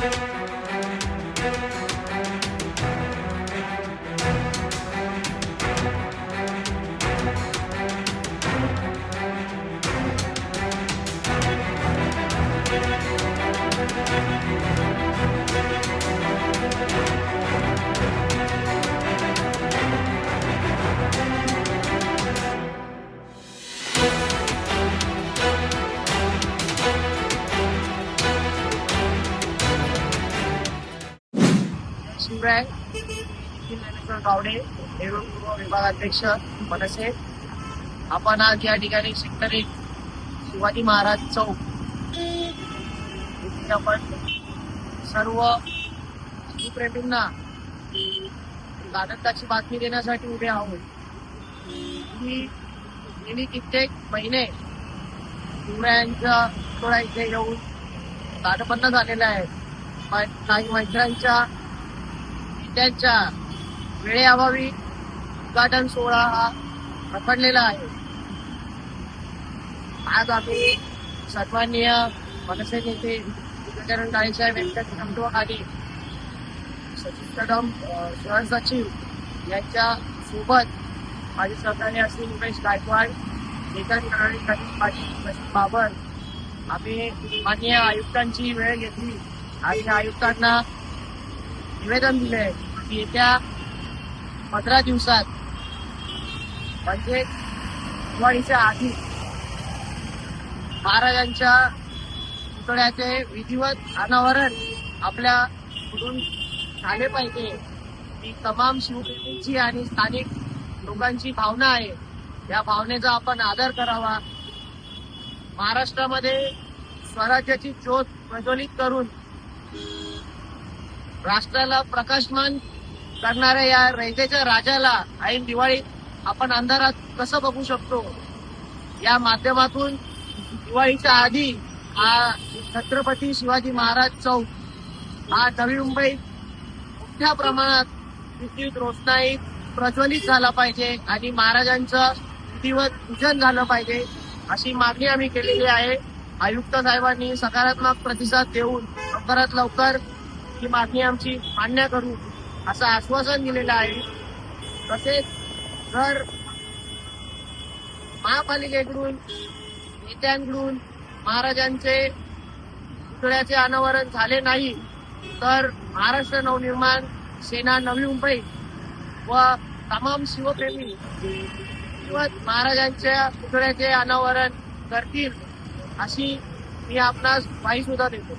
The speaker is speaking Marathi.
Müzik ज्ञानेश्वर गावडे नेहरू पूर्व विभागाध्यक्ष मनसे. आपण आज या ठिकाणी शेतकरी शिवाजी महाराज चौक येथे आपण सर्व शिवप्रेमींना आनंदाची बातमी देण्यासाठी उभे आहोत. मी गेली कित्येक महिने शिवरायांच्या थोडा इथे येऊन दाटबंद झालेले आहेत पण काही मैत्रांच्या त्यांच्या वेळेअभावी उद्घाटन सोहळा हा रखडलेला आहे. आज आम्ही सन्माननीय मनसे नेते विवेकानंद काळेसाहेब यांच्या नेतृत्वाखाली सचिन कदम अ, शहर सचिव यांच्या सोबत माझे सरकारने असे उमेश गायकवाड नेतन कराडी कनिष पाटील प्रशांत बाबर आम्ही माननीय आयुक्तांची वेळ घेतली. आणि आयुक्तांना निवेदन दिले की येत्या पंधरा दिवसात म्हणजे दिवाळीच्या आधी महाराजांच्या पुतळ्याचे विधिवत अनावरण आपल्या कुठून झाले पाहिजे. ही तमाम शिवप्रेमींची आणि स्थानिक लोकांची भावना आहे. या भावनेचा आपण आदर करावा. महाराष्ट्रामध्ये स्वराज्याची ज्योत प्रज्वलित करून राष्ट्राला प्रकाशमान करणाऱ्या या रयतेच्या राजाला ऐन दिवाळीत आपण अंधारात कसं बघू शकतो? या माध्यमातून दिवाळीच्या आधी हा छत्रपती शिवाजी महाराज चौक हा नवी मुंबईत मोठ्या प्रमाणात विद्युत रोषणाई प्रज्वलित झाला पाहिजे आणि महाराजांचं विधिवत पूजन झालं पाहिजे अशी मागणी आम्ही केलेली आहे. आयुक्त साहेबांनी सकारात्मक प्रतिसाद देऊन लवकरात लवकर ही मागणी आमची मान्य करू असं आश्वासन दिलेलं आहे. तसेच जर महापालिकेकडून नेत्यांकडून महाराजांचे पुतळ्याचे अनावरण झाले नाही तर महाराष्ट्र नवनिर्माण सेना नवी मुंबई व तमाम शिवप्रेमी किंवा महाराजांच्या पुतळ्याचे अनावरण करतील अशी मी आपणास ग्वाही सुद्धा देतो.